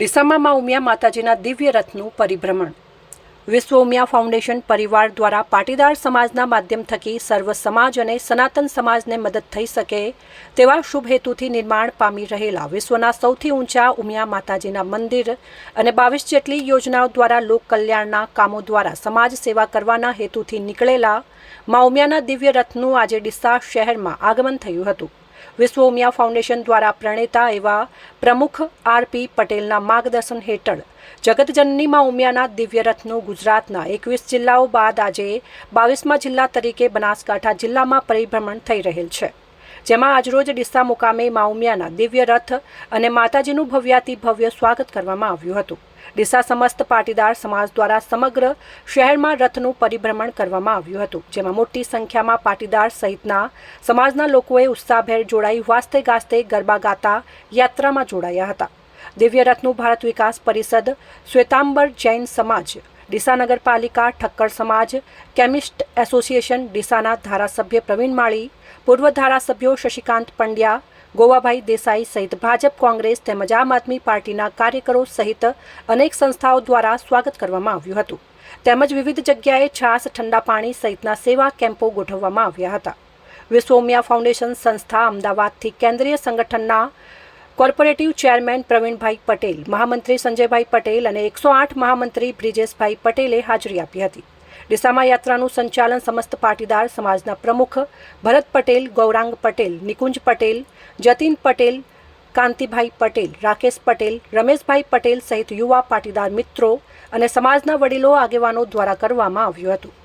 ડીસામાં ઉમિયા માતાજીના દિવ્ય રથનું પરિભ્રમણ. વિશ્વ ઉમિયા ફાઉન્ડેશન પરિવાર દ્વારા પાટીદાર સમાજના માધ્યમ થકી સર્વ સમાજ અને સનાતન સમાજને મદદ થઈ શકે તેવા શુભ હેતુથી નિર્માણ પામી રહેલા વિશ્વના સૌથી ઊંચા ઉમિયા માતાજીના મંદિર અને બાવીસ જેટલી યોજનાઓ દ્વારા લોક કલ્યાણના કામો દ્વારા સમાજ સેવા કરવાના હેતુથી નીકળેલા મા ઉમિયાના દિવ્ય રથનું આજે ડીસા શહેરમાં આગમન થયું હતું. વિશ્વ ઉમિયા ફાઉન્ડેશન દ્વારા પ્રણેતા એવા પ્રમુખ આરપી પટેલના માર્ગદર્શન હેઠળ જગતજનનીમાં ઉમિયાના દિવ્યરથનું ગુજરાતના એકવીસ જિલ્લાઓ બાદ આજે બાવીસમા જિલ્લા તરીકે બનાસકાંઠા જિલ્લામાં પરિભ્રમણ થઈ રહેલ છે. જેમાં આજરોજ ડિસ્સા મુકામે મા ઉમિયાના દિવ્ય રથ અને માતાજીનું ભવ્યાતિ ભવ્ય સ્વાગત કરવામાં આવ્યું હતું. ડીસા સમસ્ત પાટીદાર સમાજ દ્વારા સમગ્ર શહેરમાં રથનું પરિભ્રમણ કરવામાં આવ્યું હતું, જેમાં મોટી સંખ્યામાં પાટીદાર સહિતના સમાજના લોકોએ ઉત્સાહભેર જોડાઈ વાસ્તે ગાસ્તે ગરબા ગાતા યાત્રામાં જોડાયા હતા. દિવ્ય રથનું ભારત વિકાસ પરિષદ શ્વેતાંબર જૈન સમાજ ડીસા નગરપાલિકા ઠક્કર સમાજ, કેમિસ્ટ એસોસિએશન ડીસાના ધારાસભ્ય પ્રવીણ માળી, પૂર્વ ધારાસભ્યો શશિકાંત પંડ્યા, ગોવાભાઈ દેસાઈ સહિત ભાજપ કોંગ્રેસ તેમજ આમ આદમી પાર્ટીના કાર્યકરો સહિત અનેક સંસ્થાઓ દ્વારા સ્વાગત કરવામાં આવ્યું હતું. તેમજ વિવિધ જગ્યાએ છાસ, ઠંડા પાણી સહિતના સેવા કેમ્પો ગોઠવવામાં આવ્યા હતા. વિશ્વોમિયા ફાઉન્ડેશન સંસ્થા અમદાવાદથી કેન્દ્રીય સંગઠનના કોર્પોરેટિવ ચેરમેન પ્રવીણભાઈ પટેલ, મહામંત્રી સંજયભાઈ પટેલ અને એકસો આઠ મહામંત્રી બ્રિજેશભાઈ પટેલે હાજરી આપી હતી. ડીસામા યાત્રાનું સંચાલન સમસ્ત પાટીદાર સમાજના પ્રમુખ ભરત પટેલ, ગૌરાંગ પટેલ, નિકુંજ પટેલ, જતીન પટેલ, કાંતિભાઈ પટેલ, રાકેશ પટેલ, રમેશભાઈ પટેલ સહિત યુવા પાટીદાર મિત્રો અને સમાજના વડીલો આગેવાનો દ્વારા કરવામાં આવ્યું હતું.